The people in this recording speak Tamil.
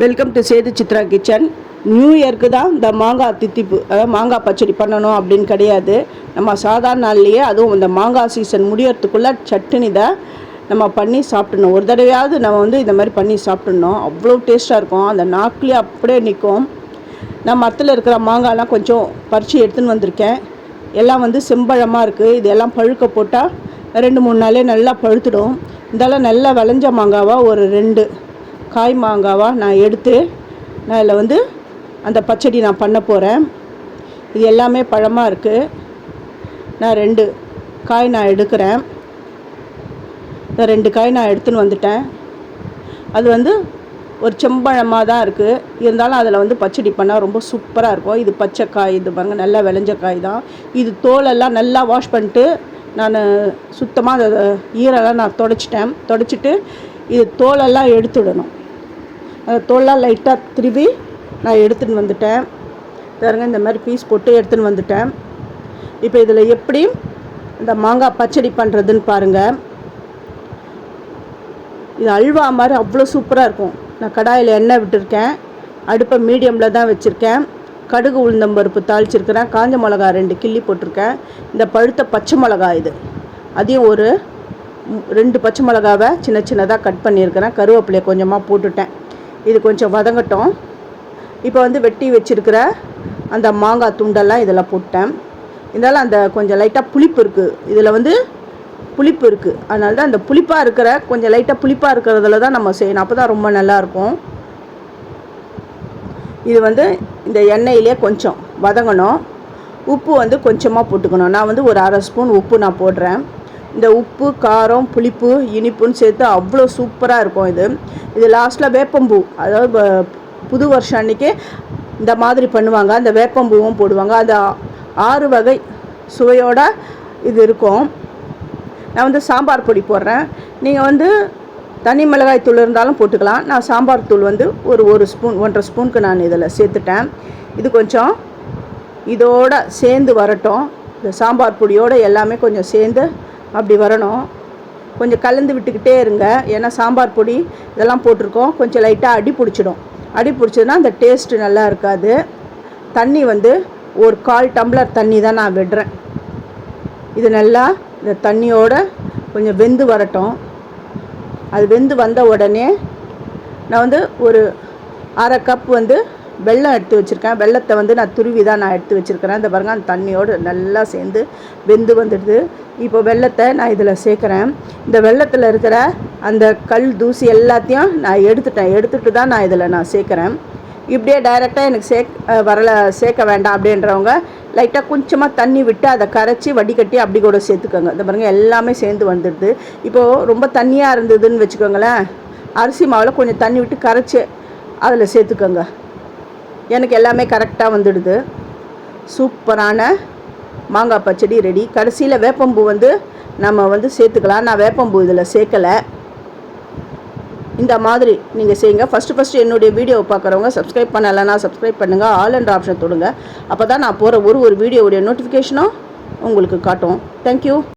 Welcome to Sethu Chitra kitchen new இயர்க்கு தான் இந்த மாங்காய் தித்திப்பு அதாவது மாங்காய் பச்சடி பண்ணணும் அப்படின்னு கிடையாது. நம்ம சாதாரண நாள்லேயே அதுவும் இந்த மாங்காய் சீசன் முடியறதுக்குள்ளே சட்டுனி தான் நம்ம பண்ணி சாப்பிடணும். ஒரு தடவையாவது நம்ம வந்து இந்த மாதிரி பண்ணி சாப்பிட்ணும். அவ்வளோ டேஸ்ட்டாக இருக்கும். அந்த நாக்குலேயே அப்படியே நிற்கும். நான் மரத்தில் இருக்கிற மாங்காய்லாம் கொஞ்சம் பறித்து எடுத்துன்னு வந்திருக்கேன். எல்லாம் வந்து செம்பழமாக இருக்குது இதெல்லாம் பழுக்க போட்டால் ரெண்டு மூணு நாளே நல்லா பழுத்துடும். இதெல்லாம் நல்லா விளைஞ்ச மாங்காவாக ஒரு ரெண்டு. காய் மாங்காவாக நான் எடுத்து நான் இதில் வந்து அந்த பச்சடி நான் பண்ண போகிறேன் இது எல்லாமே பழமாக இருக்குது நான் ரெண்டு காய் நான் எடுக்கிறேன். இந்த ரெண்டு காய் நான் எடுத்துன்னு வந்துட்டேன். அது வந்து ஒரு செம்பழமாக தான் இருக்குது இருந்தாலும் அதில் வந்து பச்சடி பண்ணால் ரொம்ப சூப்பராக இருக்கும். இது பச்சை காய் இது பாருங்கள் நல்லா விளைஞ்ச காய் தான். இது தோலெல்லாம் நல்லா வாஷ் பண்ணிட்டு நான் சுத்தமாக அதை ஈரெல்லாம் நான் தொடச்சிட்டேன். தொடச்சிட்டு இது தோலெல்லாம் எடுத்துடணும். தோலாக லைட்டாக திருவி நான் எடுத்துன்னு வந்துட்டேன். பாருங்க இந்த மாதிரி பீஸ் போட்டு எடுத்துன்னு வந்துட்டேன். இப்போ இதில் எப்படி இந்த மாங்காய் பச்சடி பண்ணுறதுன்னு பாருங்கள் இது அல்வா மாதிரி அவ்வளோ சூப்பராக இருக்கும். நான் கடாயில் எண்ணெய் விட்டுருக்கேன். அடுப்பை மீடியமில் தான் வச்சுருக்கேன். கடுகு உளுந்தம்பருப்பு தாளிச்சிருக்கிறேன். காஞ்ச மிளகா ரெண்டு கிள்ளி போட்டிருக்கேன். இந்த பழுத்த பச்சை மிளகா இது. அதையும் ஒரு ரெண்டு பச்சை மிளகாவை சின்ன சின்னதாக கட் பண்ணியிருக்கிறேன். கருவேப்பிலையை கொஞ்சமாக போட்டுட்டேன். இது கொஞ்சம் வதங்கட்டும். இப்போ வந்து வெட்டி வச்சிருக்கிற அந்த மாங்காய் துண்டெல்லாம் இதில் போட்டேன். இருந்தாலும் அந்த கொஞ்சம் லைட்டாக புளிப்பு இருக்குது இதில் வந்து புளிப்பு இருக்குது அதனால தான் அந்த புளிப்பாக இருக்கிற கொஞ்சம் லைட்டாக புளிப்பாக இருக்கிறதுல தான் நம்ம செய்யணும். அப்போ தான் ரொம்ப நல்லாயிருக்கும் இது வந்து இந்த எண்ணெயிலே கொஞ்சம் வதங்கணும். உப்பு வந்து கொஞ்சமாக போட்டுக்கணும். நான் வந்து ஒரு அரை ஸ்பூன் உப்பு நான் போடுறேன். இந்த உப்பு காரம் புளிப்பு இனிப்புன்னு சேர்த்து அவ்வளோ சூப்பராக இருக்கும் இது. இது லாஸ்ட்டில் வேப்பம்பூ. அதாவது புது வருஷம் அன்றைக்கி இந்த மாதிரி பண்ணுவாங்க. அந்த வேப்பம்பூவும் போடுவாங்க. அந்த ஆறு வகை சுவையோட இது இருக்கும். நான் வந்து சாம்பார் பொடி போடுறேன். நீங்கள் வந்து தனி மிளகாய் தூள் இருந்தாலும் போட்டுக்கலாம். நான் சாம்பார் தூள் வந்து ஒரு ஒரு ஸ்பூன் ஒன்றரை ஸ்பூனுக்கு நான் இதில் சேர்த்துட்டேன். இது கொஞ்சம் இதோட சேர்ந்து வரட்டும். இந்த சாம்பார் பொடியோடு எல்லாமே கொஞ்சம் சேர்ந்து அப்படி வரணும். கொஞ்சம் கலந்து விட்டுக்கிட்டே இருங்க. ஏன்னா சாம்பார் பொடி இதெல்லாம் போட்டிருக்கோம். கொஞ்சம் லைட்டாக அடி பிடிச்சிடும். அடி பிடிச்சதுன்னா அந்த டேஸ்ட்டு நல்லா இருக்காது. தண்ணி வந்து ஒரு கால் டம்ளர் தண்ணி தான் நான் விடுறேன். இது நல்லா இந்த தண்ணியோட கொஞ்சம் வெந்து வரட்டும். அது வெந்து வந்த உடனே நான் வந்து ஒரு அரை கப் வந்து வெல்லம் எடுத்து வச்சுருக்கேன். வெள்ளத்தை வந்து நான் துருவி தான் நான் எடுத்து வச்சுருக்கிறேன். இந்த பாருங்க அந்த தண்ணியோடு நல்லா சேர்ந்து வெந்து வந்துடுது. இப்போ வெல்லத்தை நான் இதில் சேர்க்குறேன். இந்த வெல்லத்தில் இருக்கிற அந்த கல் தூசி எல்லாத்தையும் நான் எடுத்துட்டேன். எடுத்துட்டு தான் நான் இதில் நான் சேர்க்குறேன். இப்படியே டைரெக்டாக எனக்கு சேக் வரல சேர்க்க வேண்டாம் அப்படின்றவங்க லைட்டாக கொஞ்சமாக தண்ணி விட்டு அதை கரைச்சி வடிகட்டி அப்படி கூட சேர்த்துக்கோங்க. இந்த பாருங்க எல்லாமே சேர்ந்து வந்துடுது. இப்போது ரொம்ப தண்ணியாக இருந்ததுன்னு வச்சுக்கோங்களேன். அரிசி மாவில் கொஞ்சம் தண்ணி விட்டு கரைச்சி அதில் சேர்த்துக்கோங்க. எனக்கு எல்லாமே கரெக்டாக வந்துடுது. சூப்பரான மாங்காய் பச்சடி ரெடி கடைசியில் வேப்பம்பூ வந்து நம்ம வந்து சேர்த்துக்கலாம். நான் வேப்பம்பூ இதில் சேர்க்கலை. இந்த மாதிரி நீங்கள் செய்யுங்க. ஃபஸ்ட்டு ஃபஸ்ட்டு என்னுடைய வீடியோவை பார்க்குறவங்க சப்ஸ்கிரைப் பண்ணலைன்னா சப்ஸ்கிரைப் பண்ணுங்கள் ஆல் அண்ட் ஆப்ஷன் தொடுங்க. அப்போ தான் நான் போகிற ஒரு ஒரு வீடியோவுடைய நோட்டிஃபிகேஷனும் உங்களுக்கு காட்டும். தேங்க்யூ